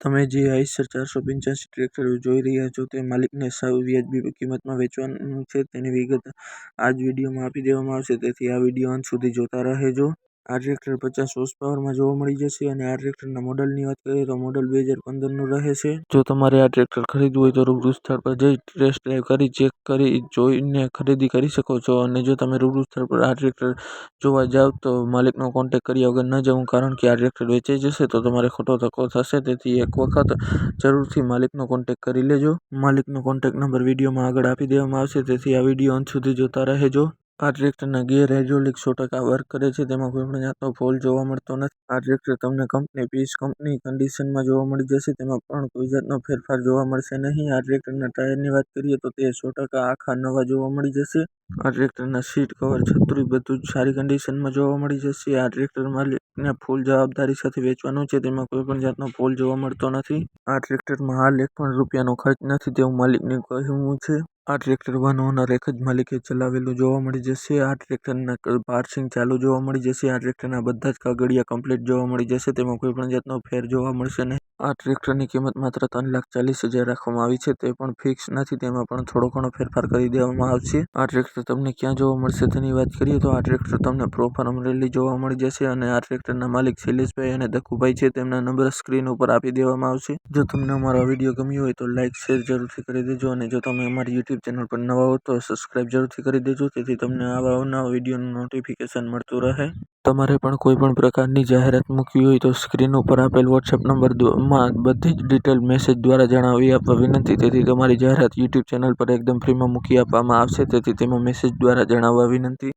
તમે જે આઈસર ચારસો પંચ્યાસી ટ્રેક્ટર જોઈ રહ્યા છો, તે માલિકને સાવ વ્યાજબી કિંમતમાં વેચવાનું છે. તેની વિગત આ જ વિડીયોમાં આપી દેવામાં આવશે. તેથી આ વીડિયો અંત સુધી જોતા રહેજો. આ ટ્રેક્ટર પચાસ હોર્સ પાવરમાં જોવા મળી જશે અને આ ટ્રેક્ટરના મોડલની વાત કરીએ તો મોડલ બે હજાર પંદરનું રહે છે. જો તમારે આ ટ્રેક્ટર ખરીદવું હોય તો રૂબરૂ સ્થળ પર જઈ ટેસ્ટ ડ્રાઈવ કરી ચેક કરી, જોઈને ખરીદી કરી શકો છો. અને જો તમે રૂબરૂ સ્થળ પર આ ટ્રેક્ટર જોવા જાવ તો માલિકનો કોન્ટેક કર્યા વગર ન જવું કારણ કે આ ટ્રેક્ટર વેચાઈ જશે તો તમારે ખોટો ધક્કો થશે. તેથી એક વખત જરૂરથી માલિકનો કોન્ટેક કરી લેજો. માલિકનો કોન્ટેક નંબર વિડીયોમાં આગળ આપી દેવામાં આવશે. તેથી આ વીડિયો અંત સુધી જોતા રહેજો. આ ટ્રેક્ટરના ગિયર હાઇડ્રોલિક સો ટકા વર્ક કરે છે, તેમાં કોઈ પણ જાતનો ફોલ જોવા મળતો નથી. આ ટ્રેક્ટર તમને કંપની, પીસ કંપની કન્ડિશનમાં જોવા મળી જશે, તેમાં પણ કોઈ જાતનો ફેરફાર જોવા મળશે નહીં. આ ટ્રેક્ટરના ટાયરની વાત કરીએ તો તે સો ટકા આખા નવા જોવા મળી જશે. આ ટ્રેક્ટરના સીટ કવર છત્રી બધું જ સારી કન્ડિશનમાં જોવા મળી જશે. આ ટ્રેક્ટર માલિકને ફૂલ જવાબદારી સાથે વેચવાનું છે, તેમાં કોઈ પણ જાતનો ફોલ જોવા મળતો નથી. આ ટ્રેક્ટરમાં હાલ એક પણ રૂપિયાનો ખર્ચ નથી, તેવું માલિકને કહેવું છે. આ ટ્રેક્ટર વન ઓનર એક જ માલિકે ચલાવેલું જોવા મળી જશે. આ ટ્રેક્ટરના પાર્સિંગ ચાલુ જોવા મળી જશે. આ ટ્રેક્ટરના બધા જ કાગળિયા કમ્પ્લીટ જોવા મળી જશે. તેમાં કોઈ પણ જાતનો ફેર જોવા મળશે નહીં. આ ટ્રેક્ટરની કિંમત માત્ર ત્રણ લાખ ચાલીસ હજાર રાખવામાં આવી છે. તે પણ ફિક્સ નથી. તેમાં પણ થોડો ઘણો ફેરફાર કરી દેવામાં આવશે. આ ટ્રેક્ટર તમને ક્યાં જોવા મળશે તેની વાત કરીએ તો આ ટ્રેક્ટર તમને પ્રોપર અમરેલી જોવા મળી જશે અને આ ટ્રેક્ટરના માલિક શૈલેષભાઈ અને દખુભાઈ છે. તેમના નંબર સ્ક્રીન ઉપર આપી દેવામાં આવશે. જો તમને અમારો વીડિયો ગમ્યો હોય તો લાઇક શેર જરૂરથી કરી દેજો અને જો તમે અમારી યુટ્યુબ ચેનલ પર નવા હો તો સબસ્ક્રાઈબ જરૂરથી કરી દેજો તેથી તમને આવા અવનવા વિડીયોનું નોટિફિકેશન મળતું રહે. તમારે પણ કોઈ પણ પ્રકારની જાહેરાત મૂકવી હોય તો સ્ક્રીન ઉપર આપેલ વોટ્સએપ નંબરમાં બધી જ ડિટેલ મેસેજ દ્વારા જણાવી આપવા વિનંતી. તેથી તમારી જાહેરાત યુટ્યુબ ચેનલ પર એકદમ ફ્રીમાં મૂકી આપવામાં આવશે. તેથી તેમાં મેસેજ દ્વારા જણાવવા વિનંતી.